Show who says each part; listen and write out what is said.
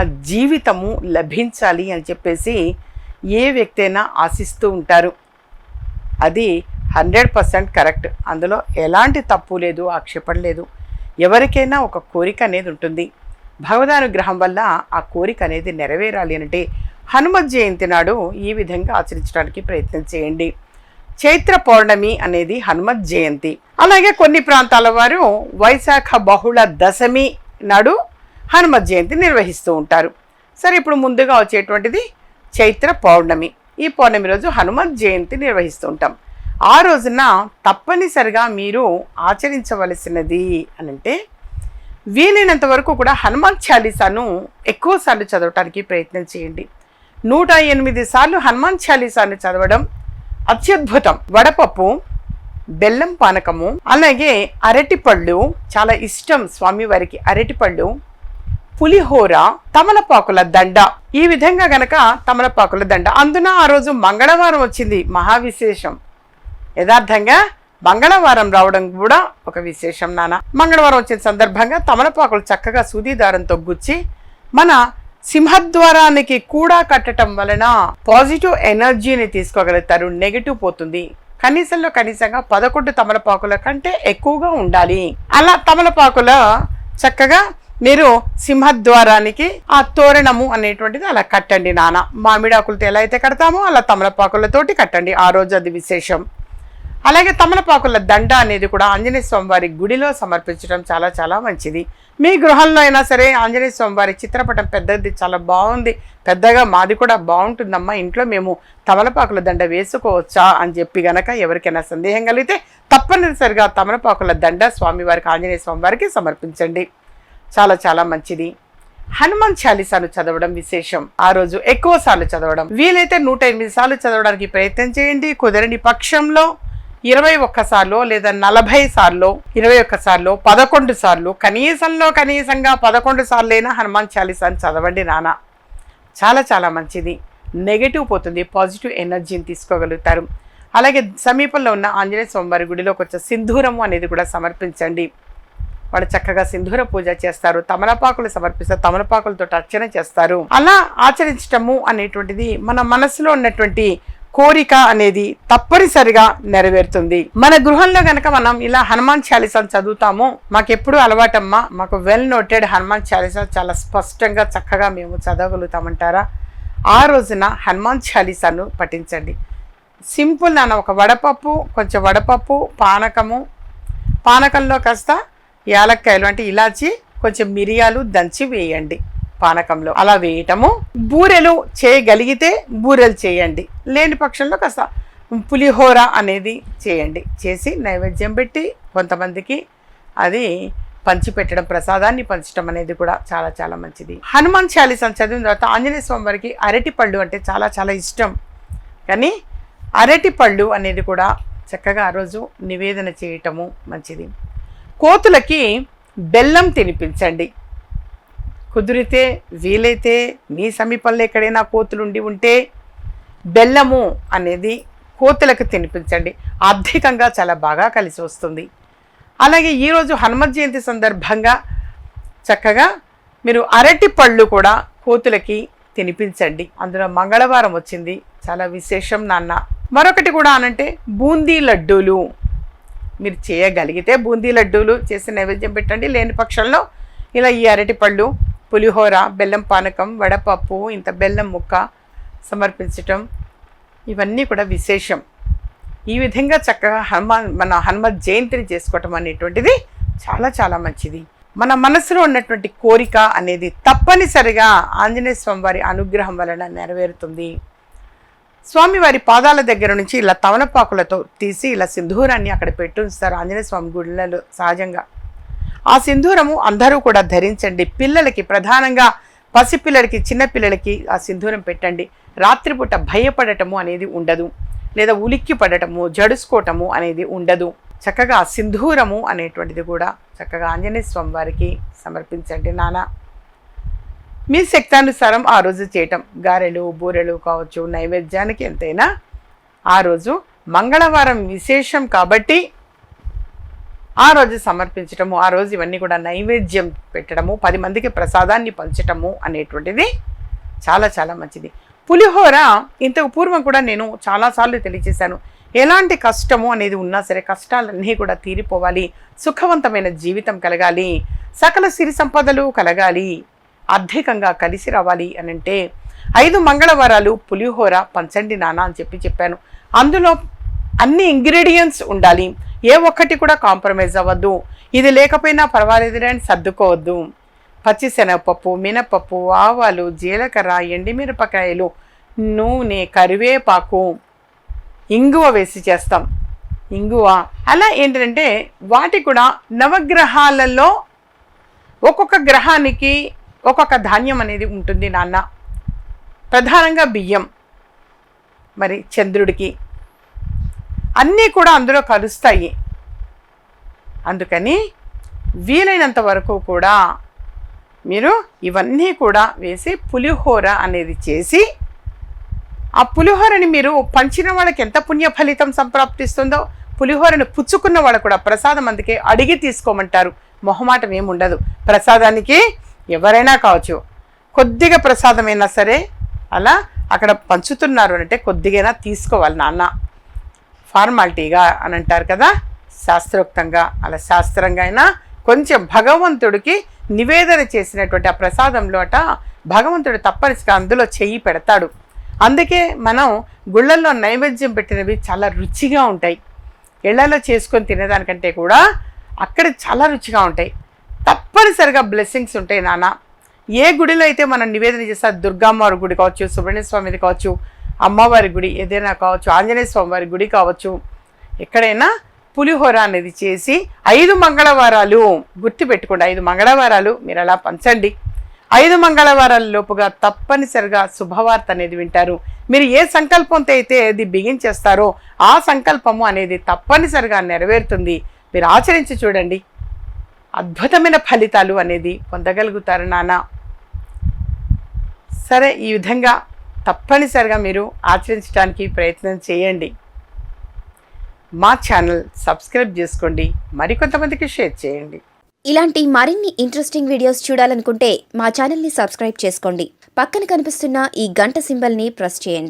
Speaker 1: ఆ జీవితము లభించాలి అని చెప్పేసి ఏ వ్యక్తి అయినా ఆశిస్తూ ఉంటారు. అది హండ్రెడ్ పర్సెంట్ కరెక్ట్. అందులో ఎలాంటి తప్పు లేదు ఆక్షేపణ లేదు. ఎవరికైనా ఒక కోరిక అనేది ఉంటుంది. భగవదానుగ్రహం వల్ల ఆ కోరిక అనేది నెరవేరాలి అంటే హనుమత్ జయంతి నాడు ఈ విధంగా ఆచరించడానికి ప్రయత్నం చేయండి. చైత్ర పౌర్ణమి అనేది హనుమత్ జయంతి. అలాగే కొన్ని ప్రాంతాల వారు వైశాఖ బహుళ దశమి నాడు హనుమత్ జయంతి నిర్వహిస్తూ ఉంటారు. సరే ఇప్పుడు ముందుగా వచ్చేటువంటిది చైత్ర పౌర్ణమి. ఈ పౌర్ణమి రోజు హనుమత్ జయంతి నిర్వహిస్తూ ఉంటాం. ఆ రోజున తప్పనిసరిగా మీరు ఆచరించవలసినది అని అంటే వీలైనంత వరకు కూడా హనుమాన్ చాలీసాను ఎక్కువసార్లు చదవటానికి ప్రయత్నం చేయండి. నూట ఎనిమిది సార్లు హనుమాన్ చాలీసాను చదవడం అత్యద్భుతం. వడపప్పు బెల్లం పానకము అలాగే అరటిపళ్ళు చాలా ఇష్టం స్వామివారికి అరటిపళ్ళు పులిహోర తమలపాకుల దండ. ఈ విధంగా గనక తమలపాకుల దండ. అందున ఆ రోజు మంగళవారం వచ్చింది మహావిశేషం. యథార్థంగా మంగళవారం రావడం కూడా ఒక విశేషం నాన్న. మంగళవారం వచ్చిన సందర్భంగా తమలపాకులు చక్కగా సూది దారంతో గుచ్చి మన సింహద్వారానికి కూడా కట్టడం వలన పాజిటివ్ ఎనర్జీని తీసుకోగలుగుతారు నెగిటివ్ పోతుంది. కనీసంలో కనీసంగా పదకొండు తమలపాకుల కంటే ఎక్కువగా ఉండాలి. అలా తమలపాకుల చక్కగా మీరు సింహద్వారానికి ఆ తోరణము అనేటువంటిది అలా కట్టండి నాన్న. మామిడాకులతో ఎలా అయితే కడతామో అలా తమలపాకులతోటి కట్టండి ఆ రోజు అది విశేషం. అలాగే తమలపాకుల దండ అనేది కూడా ఆంజనేయ స్వామివారి గుడిలో సమర్పించడం చాలా చాలా మంచిది. మీ గృహంలో అయినా సరే ఆంజనేయ స్వామివారి చిత్రపటం పెద్దది చాలా బాగుంది. పెద్దగా మాది కూడా బాగుంటుందమ్మా. ఇంట్లో మేము తమలపాకుల దండ వేసుకోవచ్చా అని చెప్పి గనక ఎవరికైనా సందేహం కలిగితే తప్పనిసరిగా తమలపాకుల దండ స్వామివారికి ఆంజనేయ స్వామివారికి సమర్పించండి. చాలా చాలా మంచిది. హనుమాన్ చాలీసాను చదవడం విశేషం. ఆ రోజు ఎక్కువ సార్లు చదవడం. వీలైతే నూట ఎనిమిది సార్లు చదవడానికి ప్రయత్నం చేయండి. కుదరని పక్షంలో ఇరవై ఒక్కసార్లు లేదా నలభై సార్లు ఇరవై ఒక్కసార్లు పదకొండు సార్లు కనీసంలో కనీసంగా పదకొండు సార్లైనా హనుమాన్ చాలీసాను చదవండి నాన్న చాలా చాలా మంచిది. నెగటివ్ పోతుంది. పాజిటివ్ ఎనర్జీని తీసుకోగలుగుతారు. అలాగే సమీపంలో ఉన్న ఆంజనేయ స్వామివారి గుడిలోకి వచ్చే సింధూరము అనేది కూడా సమర్పించండి. వాళ్ళు చక్కగా సింధూర పూజ చేస్తారు తమలపాకులు సమర్పిస్తారు తమలపాకులతో అర్చన చేస్తారు. అలా ఆచరించటము అనేటువంటిది మన మనసులో ఉన్నటువంటి కోరిక అనేది తప్పనిసరిగా నెరవేరుతుంది. మన గృహంలో గనక మనం ఇలా హనుమాన్ చాలీసాను చదువుతాము మాకెప్పుడు అలవాటమ్మా మాకు వెల్ నోటెడ్ హనుమాన్ చాలీసా చాలా స్పష్టంగా చక్కగా మేము చదవగలుగుతామంటారా? ఆ రోజున హనుమాన్ చాలీసాను పఠించండి. సింపుల్ నాన్న ఒక వడపప్పు కొంచెం వడపప్పు పానకము పానకంలో కాస్త యాలక్కాయలు అంటే ఇలాచి కొంచెం మిరియాలు దంచి వేయండి పానకంలో. అలా వేయటము. బూరెలు చేయగలిగితే బూరెలు చేయండి. లేని పక్షంలో కాస్త పులిహోర అనేది చేయండి. చేసి నైవేద్యం పెట్టి కొంతమందికి అది పంచిపెట్టడం ప్రసాదాన్ని పంచడం అనేది కూడా చాలా చాలా మంచిది. హనుమాన్ చాలీసాను చదివిన తర్వాత ఆంజనేయ స్వామి వారికి అరటి పళ్ళు అంటే చాలా చాలా ఇష్టం. కానీ అరటి పళ్ళు అనేది కూడా చక్కగా ఆ రోజు నివేదన చేయటము మంచిది. కోతులకి బెల్లం తినిపించండి. కుదిరితే వీలైతే మీ సమీపంలో ఎక్కడైనా కోతులు ఉండి ఉంటే బెల్లము అనేది కోతులకు తినిపించండి. ఆర్థికంగా చాలా బాగా కలిసి వస్తుంది. అలాగే ఈరోజు హనుమత్ జయంతి సందర్భంగా చక్కగా మీరు అరటి పళ్ళు కూడా కోతులకి తినిపించండి. అందులో మంగళవారం వచ్చింది. చాలా విశేషం నాన్న. మరొకటి కూడా అనంటే బూందీ లడ్డూలు. మీరు చేయగలిగితే బూందీ లడ్డూలు చేసి నైవేద్యం పెట్టండి. లేని పక్షంలో ఇలా ఈ అరటిపళ్ళు పులిహోర బెల్లం పానకం వడపప్పు ఇంత బెల్లం ముక్క సమర్పించటం ఇవన్నీ కూడా విశేషం. ఈ విధంగా చక్కగా హనుమాన్ మన హనుమత్ జయంతిని చేసుకోవటం అనేటువంటిది చాలా చాలా మంచిది. మన మనసులో ఉన్నటువంటి కోరిక అనేది తప్పనిసరిగా ఆంజనేయ స్వామి వారి అనుగ్రహం వలన నెరవేరుతుంది. స్వామివారి పాదాల దగ్గర నుంచి ఇలా తవనపాకులతో తీసి ఇలా సింధూరాన్ని అక్కడ పెట్టి ఉంచుతారు ఆంజనేయ స్వామి గుళ్ళలో సహజంగా. ఆ సింధూరము అందరూ కూడా ధరించండి. పిల్లలకి ప్రధానంగా పసిపిల్లలకి చిన్నపిల్లలకి ఆ సింధూరం పెట్టండి. రాత్రిపూట భయపడటము అనేది ఉండదు. లేదా ఉలిక్కి పడటము జడుసుకోవటము అనేది ఉండదు. చక్కగా సింధూరము అనేటువంటిది కూడా చక్కగా ఆంజనేయ స్వామి వారికి సమర్పించండి నానా. మీ శక్తానుసారం ఆ రోజు చేయటం. గారెలు బూరెలు కావచ్చు నైవేద్యానికి ఎంతైనా ఆ రోజు మంగళవారం విశేషం కాబట్టి ఆ రోజు సమర్పించటము ఆ రోజు ఇవన్నీ కూడా నైవేద్యం పెట్టడము పది మందికి ప్రసాదాన్ని పంచటము అనేటువంటిది చాలా చాలా మంచిది. పులిహోర ఇంతకు పూర్వం కూడా నేను చాలాసార్లు తెలియజేశాను. ఎలాంటి కష్టము అనేది ఉన్నా సరే కష్టాలన్నీ కూడా తీరిపోవాలి. సుఖవంతమైన జీవితం కలగాలి. సకల సిరి సంపదలు కలగాలి. ఆర్థికంగా కలిసి రావాలి అని అంటే ఐదు మంగళవారాలు పులిహోర పంచండి నాన్న అని చెప్పి చెప్పాను. అందులో అన్ని ఇంగ్రీడియంట్స్ ఉండాలి. ఏ ఒక్కటి కూడా కాంప్రమైజ్ అవ్వద్దు. ఇది లేకపోయినా పర్వాలేదు అని సర్దుకోవద్దు. పచ్చిశనగపప్పు మినపప్పు ఆవాలు జీలకర్ర ఎండిమిరపకాయలు నూనె కరివేపాకు ఇంగువ వేసి చేస్తాం. ఇంగువ. అలా ఏంటంటే వాటి కూడా నవగ్రహాలలో ఒక్కొక్క గ్రహానికి ఒక్కొక్క ధాన్యం అనేది ఉంటుంది నాన్న. ప్రధానంగా బియ్యం. మరి చంద్రుడికి. అన్నీ కూడా అందులో కలుస్తాయి అందుకని వీలైనంత వరకు కూడా మీరు ఇవన్నీ కూడా వేసి పులిహోర అనేది చేసి ఆ పులిహోరని మీరు పంచిన వాళ్ళకి ఎంత పుణ్య ఫలితం సంప్రాప్తిస్తుందో పులిహోరను పుచ్చుకున్న వాళ్ళు కూడా ప్రసాదం అందుకే అడిగి తీసుకోమంటారు. మొహమాటం ఏముండదు. ప్రసాదానికి ఎవరైనా కావచ్చు కొద్దిగా ప్రసాదమైనా సరే అలా అక్కడ పంచుతున్నారు అంటే కొద్దిగైనా తీసుకోవాలి నాన్న. ఫార్మాలిటీగా అని అంటారు కదా శాస్త్రోక్తంగా అలా శాస్త్రంగా అయినా కొంచెం భగవంతుడికి నివేదన చేసినటువంటి ఆ ప్రసాదంలో అట భగవంతుడు తప్పనిసరిగా అందులో చెయ్యి పెడతాడు. అందుకే మనం గుళ్ళల్లో నైవేద్యం పెట్టినవి చాలా రుచిగా ఉంటాయి. ఇళ్ళలో చేసుకొని తినేదానికంటే కూడా అక్కడ చాలా రుచిగా ఉంటాయి. తప్పనిసరిగా బ్లెస్సింగ్స్ ఉంటాయి నాన్న. ఏ గుడిలో అయితే మనం నివేదన చేస్తా దుర్గామ్మవారి గుడి కావచ్చు సుబ్రహ్మణ్య స్వామిది కావచ్చు అమ్మవారి గుడి ఏదైనా కావచ్చు ఆంజనేయ స్వామి వారి గుడి కావచ్చు ఎక్కడైనా పులిహోర అనేది చేసి ఐదు మంగళవారాలు గుర్తుపెట్టుకోండి ఐదు మంగళవారాలు మీరు అలా పంచండి. ఐదు మంగళవారాల లోపుగా తప్పనిసరిగా శుభవార్త అనేది వింటారు. మీరు ఏ సంకల్పంతో అయితే అది బిగించేస్తారో ఆ సంకల్పము అనేది తప్పనిసరిగా నెరవేరుతుంది. మీరు ఆచరించి చూడండి. అద్భుతమైన ఫలితాలు అనేది పొందగలుగుతారు నాన్న సరే ఈ విధంగా తప్పనిసరిగా మీరు ఆచరించడానికి ప్రయత్నం చేయండి. మా ఛానల్ సబ్స్క్రైబ్ చేసుకోండి మరికొంతమందికి షేర్ చేయండి.
Speaker 2: ఇలాంటి మరిన్ని ఇంట్రెస్టింగ్ వీడియోస్ చూడాలనుకుంటే మా ఛానల్ని సబ్స్క్రైబ్ చేసుకోండి. పక్కన కనిపిస్తున్న ఈ గంట సింబల్ని ప్రెస్ చేయండి.